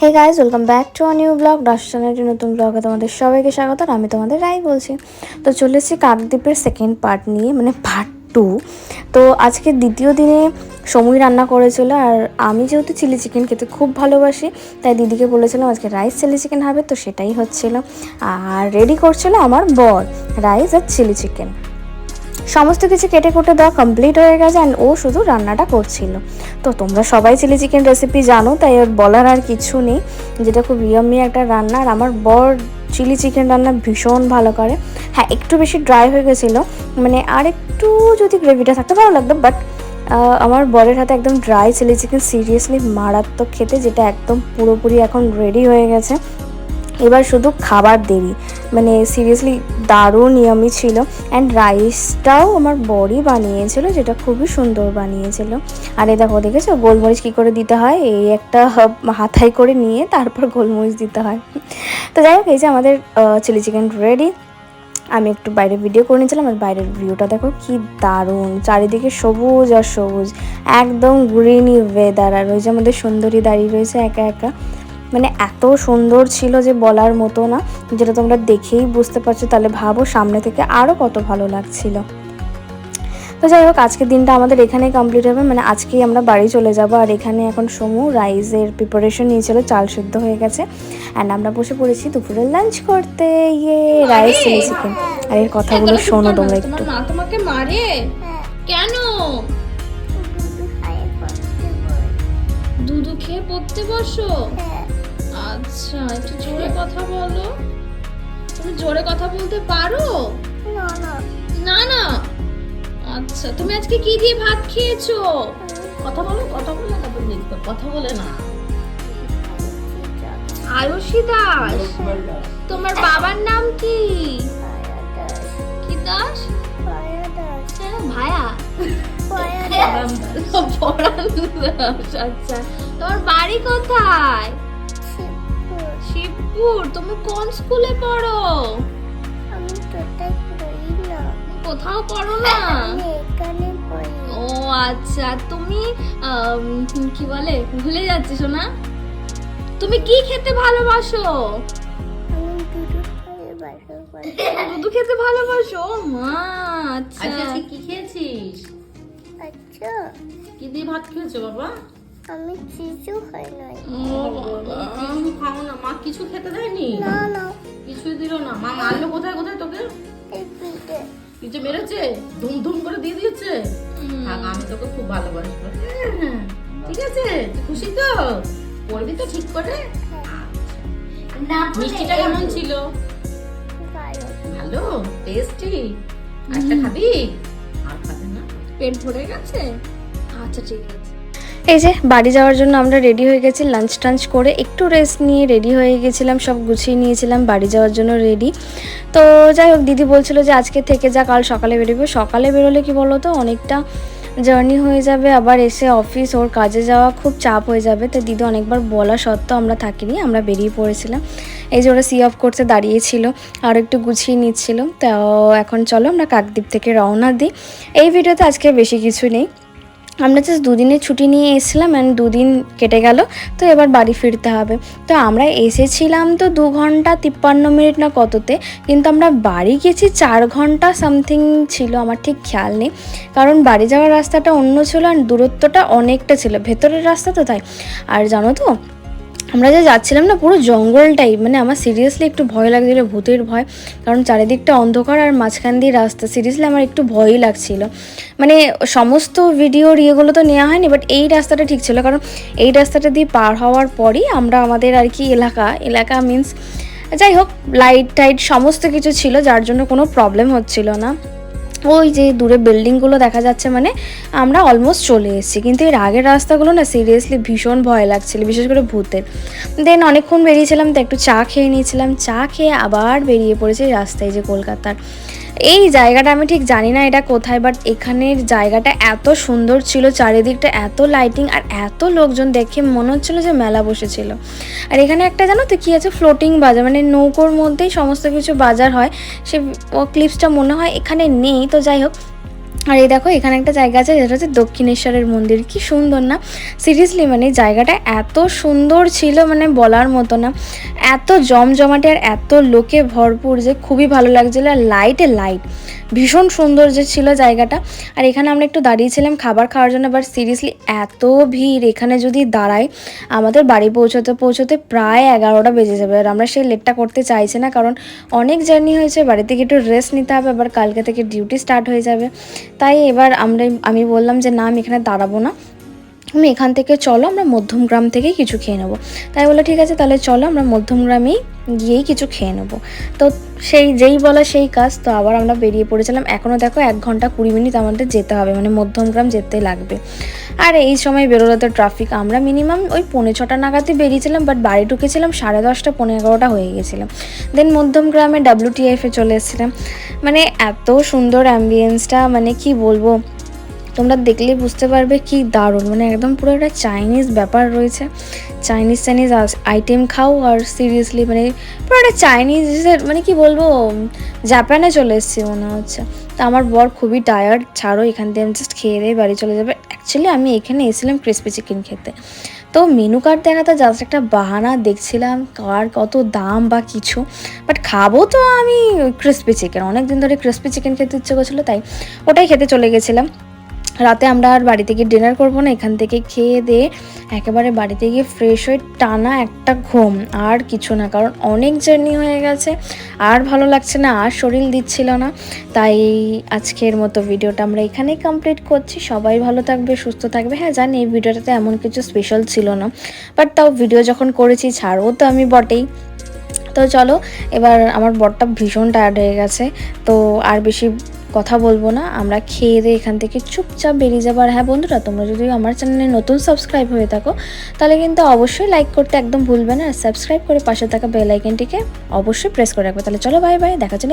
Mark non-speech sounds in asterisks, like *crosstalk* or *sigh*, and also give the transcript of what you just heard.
Hey guys welcome back to a new blog রাজস্থানের নতুন ব্লগে তোমাদের সবাইকে স্বাগত আমি তোমাদের রাই বলছি। তো চলে এসেছি কাকদ্বীপের সেকেন্ড পার্ট নিয়ে মানে পার্ট টু তো আজকে দ্বিতীয় দিনে সময় রান্না করেছিল আর আমি যেহেতু চিলি চিকেন খেতে খুব ভালোবাসি, তাই দিদিকে বলেছিলাম আজকে রাইস চিলি চিকেন হবে, তো সেটাই হচ্ছিল। আর রেডি করছিল আমার বর রাইস আর চিলি চিকেন সমস্ত কিছু কেটে কুটে দেওয়া কমপ্লিট হয়ে গেছে অ্যান্ড ও শুধু রান্নাটা করছিল। তো তোমরা সবাই চিলি চিকেন রেসিপি জানো, তাই ওর বলার আর কিছু নেই। যেটা খুব ইয়মি একটা রান্না, আর আমার বর চিলি চিকেন রান্না ভীষণ ভালো করে। হ্যাঁ একটু বেশি ড্রাই হয়ে গেছিল মানে আর একটু যদি গ্রেভিটা থাকতে ভালো লাগতো বাট আমার বরের হাতে একদম ড্রাই চিলি চিকেন সিরিয়াসলি মারাত্মক খেতে, যেটা একদম পুরোপুরি এখন রেডি হয়ে গেছে। এবার শুধু খাবার দেরি। মানে সিরিয়াসলি দারুণ নিয়মই ছিল। অ্যান্ড রাইসটাও আমার বড়ি বানিয়েছিল, যেটা খুবই সুন্দর বানিয়েছিল। আর এই দেখো, দেখেছ? গোলমরিচ কী করে দিতে হয়? এই একটা *laughs* হাতায় করে নিয়ে তারপর গোলমরিচ দিতে হয়। তো যাই হোক, এই যে আমাদের চিলি চিকেন রেডি আমি একটু বাইরে ভিডিও করে নিয়েছিলাম, আর বাইরের ভিউটা দেখো কি দারুণ। চারিদিকে সবুজ আর সবুজ। একদম গ্রিনি ওয়েদার আর ওই যে আমাদের সুন্দরী দাঁড়িয়ে রয়েছে একা একা। মানে এত সুন্দর ছিল যে বলার মতো না যেটা তোমরা দেখেই বুঝতে পারছ তাহলে ভাবো সামনে থেকে আরও কত ভালো লাগছিল তো যাই হোক আজকের দিনটা আমাদের এখানেই কমপ্লিট হবে মানে আজকেই আমরা বাড়ি চলে যাব আর এখানে এখন সমু রাইসের প্রিপারেশন নিয়েছিল চাল সিদ্ধ হয়ে গেছে অ্যান্ড আমরা বসে পড়েছি দুপুরে লাঞ্চ করতে ইয়ে রাইস চিলি চিকেন আর এর কথাগুলো শোনো তোমরা একটু মা তোমাকে মারে কেন দুধু খেয়ে পড়তে বসো আচ্ছা একটু জোরে কথা বলো। তুমি জোরে কথা বলতে পারো? না না। আচ্ছা তুমি আজকে কি দিয়ে ভাত খেয়েছো? কথা বলো কথা বলে তারপর লিখবে কথা বলে না আয়ুষী দাস। তোমার বাবার নাম কি? কি দাস? হ্যাঁ, ভায়া। দাস, আচ্ছা। তোমার বাড়ি কোথায়? শিবপুর তুমি কোন স্কুলে পড়ো? আমি না? কোথাও পড়ো না? ও আচ্ছা তুমি কি বলে ভুলে যাচ্ছি শোনা তুমি কি খেতে ভালোবাসো? দুধু খেতে ভালোবাসো। মা আচ্ছা। আজকে আজকে কি খেয়েছিস? কি দিয়ে ভাত খেয়েছো বাবা? আমি কিছু খাই নাই। কিছু খেতে দেয়নি? না না। কিছুই দিল না। মা মারলো কোথায় কোথায় তোকে? পিঠে। কিছু মেরেছে? ধুম ধুম করে দিয়ে দিয়েছে? আমি তোকে খুব ভালোবাসি। হ্যাঁ। ঠিক আছে? খুশি তো? পড়বি তো ঠিক করে? আচ্ছা। মিষ্টিটা কেমন ছিল? ভালো। টেস্টি আরেকটা খাবি? আর খাবে না? পেট ভরে গেছে? আচ্ছা ঠিক আছে। এই যে বাড়ি যাওয়ার জন্য আমরা রেডি হয়ে গেছি লাঞ্চ টাঞ্চ করে একটু রেস্ট নিয়ে রেডি হয়ে গেছিলাম, সব গুছিয়ে নিয়েছিলাম, বাড়ি যাওয়ার জন্য রেডি তো যাই হোক, দিদি বলছিল যে আজকে থেকে যা, কাল সকালে বেরোবে। সকালে বেরোলে কি বলো তো, অনেকটা জার্নি হয়ে যাবে। আবার এসে অফিস ওর কাজে যাওয়া খুব চাপ হয়ে যাবে। তো দিদি অনেকবার বলা সত্ত্বেও আমরা থাকিনি, আমরা বেরিয়ে পড়েছিলাম। এই যে ওরা সি অফ করতে দাঁড়িয়েছিল, আর একটু গুছিয়ে নিচ্ছিল। তো এখন চলো আমরা কাকদ্বীপ থেকে রওনা দিই। এই ভিডিওতে আজকে বেশি কিছু নেই। আমরা জাস্ট দুদিনের ছুটি নিয়ে এসেছিলাম অ্যান্ড দুদিন কেটে গেল, তো এবার বাড়ি ফিরতে হবে। তো আমরা এসেছিলাম তো দু ঘণ্টা তিপ্পান্ন মিনিট না কততে, কিন্তু আমরা বাড়ি গেছি চার ঘণ্টা সামথিং ছিল, আমার ঠিক খেয়াল নেই। কারণ বাড়ি যাওয়ার রাস্তাটা অন্য ছিল আর দূরত্বটা অনেকটা ছিল, ভেতরের রাস্তা তো তাই। আর জানো তো আমরা যে যাচ্ছিলাম না, পুরো জঙ্গলটাই মানে আমার সিরিয়াসলি একটু ভয় লাগছিল, ভূতের ভয়। কারণ চারিদিকটা অন্ধকার আর মাঝখান দিয়ে রাস্তা। সিরিয়াসলি আমার একটু ভয়ই লাগছিল। মানে সমস্ত ভিডিওর ইয়েগুলো তো নেওয়া হয়নি বাট এই রাস্তাটা ঠিক ছিল। কারণ এই রাস্তাটা দিয়ে পার হওয়ার পরই আমরা আমাদের আর কি এলাকা এলাকা মিন্স যাই হোক লাইট টাইট সমস্ত কিছু ছিল, যার জন্য কোনো প্রবলেম হচ্ছিল না। ওই যে দূরে বিল্ডিংগুলো দেখা যাচ্ছে মানে আমরা অলমোস্ট চলে এসেছি। কিন্তু এর আগের রাস্তাগুলো না সিরিয়াসলি ভীষণ ভয় লাগছিল, বিশেষ করে ভূতের। দেন অনেকক্ষণ বেরিয়েছিলাম, তো একটু চা খেয়ে নিয়েছিলাম। চা খেয়ে আবার বেরিয়ে পড়েছি রাস্তায় যে কলকাতার। এই জায়গাটা আমি ঠিক জানি না এটা কোথায় বাট এখানের জায়গাটা এত সুন্দর ছিল, চারিদিকটা এত লাইটিং আর এত লোকজন দেখে মনে হচ্ছিল যে মেলা বসেছিল। আর এখানে একটা জানো তো কী আছে? ফ্লোটিং বাজার মানে নৌকোর মধ্যেই সমস্ত কিছু বাজার হয়। সে ক্লিপসটা মনে হয় এখানে নেই, তো যাই হোক। আর এই দেখো, এখানে একটা জায়গা আছে, যেটা হচ্ছে দক্ষিণেশ্বরের মন্দির। কি সুন্দর না? সিরিয়াসলি মানে জায়গাটা এত সুন্দর ছিল মানে বলার মতো না। এত জমজমাটে আর এত লোকে ভরপুর যে খুবই ভালো লাগছিল, আর লাইটে লাইট ভীষণ সুন্দর যে ছিল জায়গাটা। আর এখানে আমরা একটু দাঁড়িয়েছিলাম খাবার খাওয়ার জন্য বাট সিরিয়াসলি এত ভিড়। এখানে যদি দাঁড়াই, আমাদের বাড়ি পৌঁছতে পৌঁছতে প্রায় এগারোটা বেজে যাবে। আর আমরা সেই লেটটা করতে চাইছি না, কারণ অনেক জার্নি হয়েছে। বাড়ি থেকে একটু রেস্ট নিতে হবে, আবার কালকে থেকে ডিউটি স্টার্ট হয়ে যাবে। তাই এবার আমরা আমি বললাম যে না আমি এখানে দাঁড়াবো না। তুমি এখান থেকে চলো, আমরা মধ্যমগ্রাম থেকেই কিছু খেয়ে নেব। তাই বলে, ঠিক আছে, তাহলে চলো, আমরা মধ্যমগ্রামেই গিয়েই কিছু খেয়ে নেব। তো সেই, যেই বলা সেই কাজ, তো আবার আমরা বেরিয়ে পড়েছিলাম। এখনও দেখো, এক ঘণ্টা কুড়ি মিনিট আমাদের যেতে হবে মানে মধ্যমগ্রাম যেতে লাগবে। আর এই সময় বেরোলে তো ট্রাফিক আমরা মিনিমাম ওই পৌনে ছটা নাগাদই বেরিয়েছিলাম বাট বাড়ি ঢুকেছিলাম সাড়ে দশটা পনেরো এগারোটা হয়ে গেছিলাম। দেন মধ্যমগ্রামে ডাব্লিউটিএফে চলে এসেছিলাম। মানে এত সুন্দর অ্যাম্বিয়েন্সটা মানে কি বলব? তোমরা দেখলেই বুঝতে পারবে কি দারুণ। মানে একদম পুরো একটা চাইনিজ ব্যাপার রয়েছে। চাইনিজ চাইনিজ আইটেম খাও আর সিরিয়াসলি মানে পুরো একটা চাইনিজের মানে কি বলব জাপানে চলে এসেছি মনে হচ্ছে। তো আমার বর খুবই টায়ার্ড ছাড়ো এখান থেকে আমি জাস্ট খেয়ে দিয়ে বাড়ি চলে যাবে। অ্যাকচুয়ালি আমি এখানে এসেছিলাম ক্রিসপি চিকেন খেতে। তো মেনু কার্ড দেখাতে জাস্ট একটা বাহানা দেখছিলাম, কার কত দাম বা কিছু। বাট খাব তো আমি ক্রিসপি চিকেন অনেক দিন ধরে ক্রিসপি চিকেন খেতে ইচ্ছে করছিল, তাই ওটাই খেতে চলে গেছিলাম। রাতে আমরা আর বাড়িতে গিয়ে ডিনার করব না, এখান থেকে খেয়ে দিয়ে একেবারে বাড়িতে গিয়ে ফ্রেশ হয়ে টানা একটা ঘুম, আর কিছু না, কারণ অনেক জার্নি হয়ে গেছে, আর ভালো লাগছে না, আর শরীর দিচ্ছিল না, তাই আজকের মতো ভিডিওটা আমরা এখানেই কমপ্লিট করছি, সবাই ভালো থাকবে, সুস্থ থাকবে হ্যাঁ জানি এই ভিডিওটাতে এমন কিছু স্পেশাল ছিল না বাট তাও ভিডিও যখন করেছি, ছাড়ও তো আমি বটেই, তো চলো, এবার আমার বরটা ভীষণ টায়ার্ড হয়ে গেছে, তো আর বেশি কথা বলব না, আমরা খেয়ে দিয়ে এখান থেকে চুপচাপ বেরিয়ে যাব। আর হ্যাঁ বন্ধুরা, তোমরা যদি আমার চ্যানেলে নতুন সাবস্ক্রাইব হয়ে থাকো, তাহলে কিন্তু অবশ্যই লাইক করতে একদম ভুলবে না। সাবস্ক্রাইব করে পাশে থাকা বেল আইকনটিকে অবশ্যই প্রেস করে রাখবে। তাহলে চলো বাই বাই দেখা জন্য